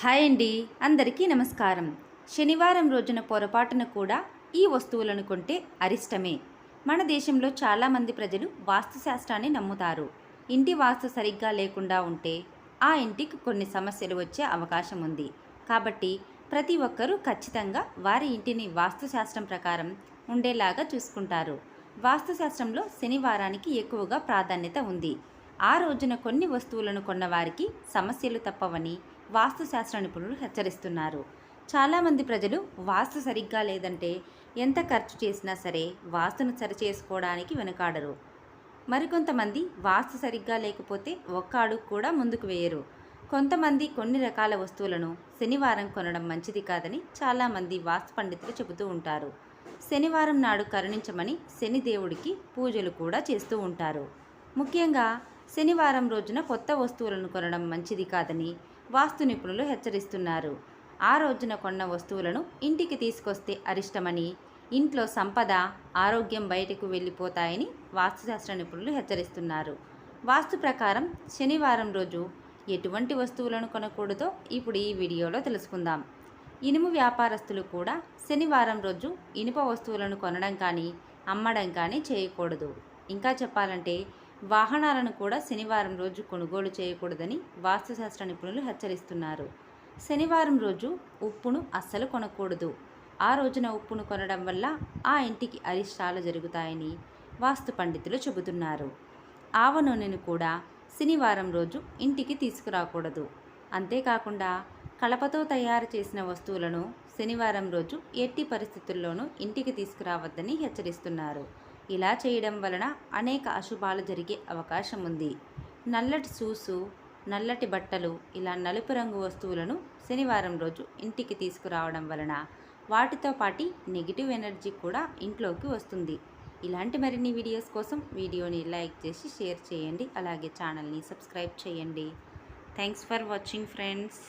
Hi అండి అందరికీ నమస్కారం. శనివారం రోజున పొరపాటున కూడా ఈ వస్తువులను కొంటే అరిష్టమే. మన దేశంలో చాలామంది ప్రజలు వాస్తుశాస్త్రాన్ని నమ్ముతారు. ఇంటి వాస్తు సరిగ్గా లేకుండా ఉంటే ఆ ఇంటికి కొన్ని సమస్యలు వచ్చే అవకాశం ఉంది. కాబట్టి ప్రతి ఒక్కరూ ఖచ్చితంగా వారి ఇంటిని వాస్తుశాస్త్రం ప్రకారం ఉండేలాగా చూసుకుంటారు. వాస్తుశాస్త్రంలో శనివారానికి ఎక్కువగా ప్రాధాన్యత ఉంది. ఆ రోజున కొన్ని వస్తువులను కొన్న వారికి సమస్యలు తప్పవని వాస్తుశాస్త్ర నిపుణులు హెచ్చరిస్తున్నారు. చాలామంది ప్రజలు వాస్తు సరిగ్గా లేదంటే ఎంత ఖర్చు చేసినా సరే వాస్తును సరిచేసుకోవడానికి వెనుకాడరు. మరికొంతమంది వాస్తు సరిగ్గా లేకపోతే ఒక్క అడుగు కూడా ముందుకు వేయరు. కొంతమంది కొన్ని రకాల వస్తువులను శనివారం కొనడం మంచిది కాదని చాలామంది వాస్తు పండితులు చెబుతూ ఉంటారు. శనివారం నాడు కరుణించమని శని దేవుడికి పూజలు కూడా చేస్తూ ఉంటారు. ముఖ్యంగా శనివారం రోజున కొత్త వస్తువులను కొనడం మంచిది కాదని వాస్తు నిపుణులు హెచ్చరిస్తున్నారు. ఆ రోజున కొన్న వస్తువులను ఇంటికి తీసుకొస్తే అరిష్టమని ఇంట్లో సంపద ఆరోగ్యం బయటకు వెళ్ళిపోతాయని వాస్తుశాస్త్ర నిపుణులు హెచ్చరిస్తున్నారు. వాస్తు ప్రకారం శనివారం రోజు ఎటువంటి వస్తువులను కొనకూడదో ఇప్పుడు ఈ వీడియోలో తెలుసుకుందాం. ఇనుము వ్యాపారస్తులు కూడా శనివారం రోజు ఇనుప వస్తువులను కొనడం కానీ అమ్మడం కానీ చేయకూడదు. ఇంకా చెప్పాలంటే వాహనాలను కూడా శనివారం రోజు కొనుగోలు చేయకూడదని వాస్తుశాస్త్ర నిపుణులు హెచ్చరిస్తున్నారు. శనివారం రోజు ఉప్పును అస్సలు కొనకూడదు. ఆ రోజున ఉప్పును కొనడం వల్ల ఆ ఇంటికి అరిష్టాలు జరుగుతాయని వాస్తు పండితులు చెబుతున్నారు. ఆవ నూనెను కూడా శనివారం రోజు ఇంటికి తీసుకురాకూడదు. అంతేకాకుండా కలపతో తయారు చేసిన వస్తువులను శనివారం రోజు ఎట్టి పరిస్థితుల్లోనూ ఇంటికి తీసుకురావద్దని హెచ్చరిస్తున్నారు. ఇలా చేయడం వలన అనేక అశుభాలు జరిగే అవకాశం ఉంది. నల్లటి సూసు నల్లటి బట్టలు ఇలా నలుపు రంగు వస్తువులను శనివారం రోజు ఇంటికి తీసుకురావడం వలన వాటితో పాటి నెగిటివ్ ఎనర్జీ కూడా ఇంట్లోకి వస్తుంది. ఇలాంటి మరిన్ని వీడియోస్ కోసం వీడియోని లైక్ చేసి షేర్ చేయండి. అలాగే ఛానల్ని సబ్స్క్రైబ్ చేయండి. Thanks for watching friends.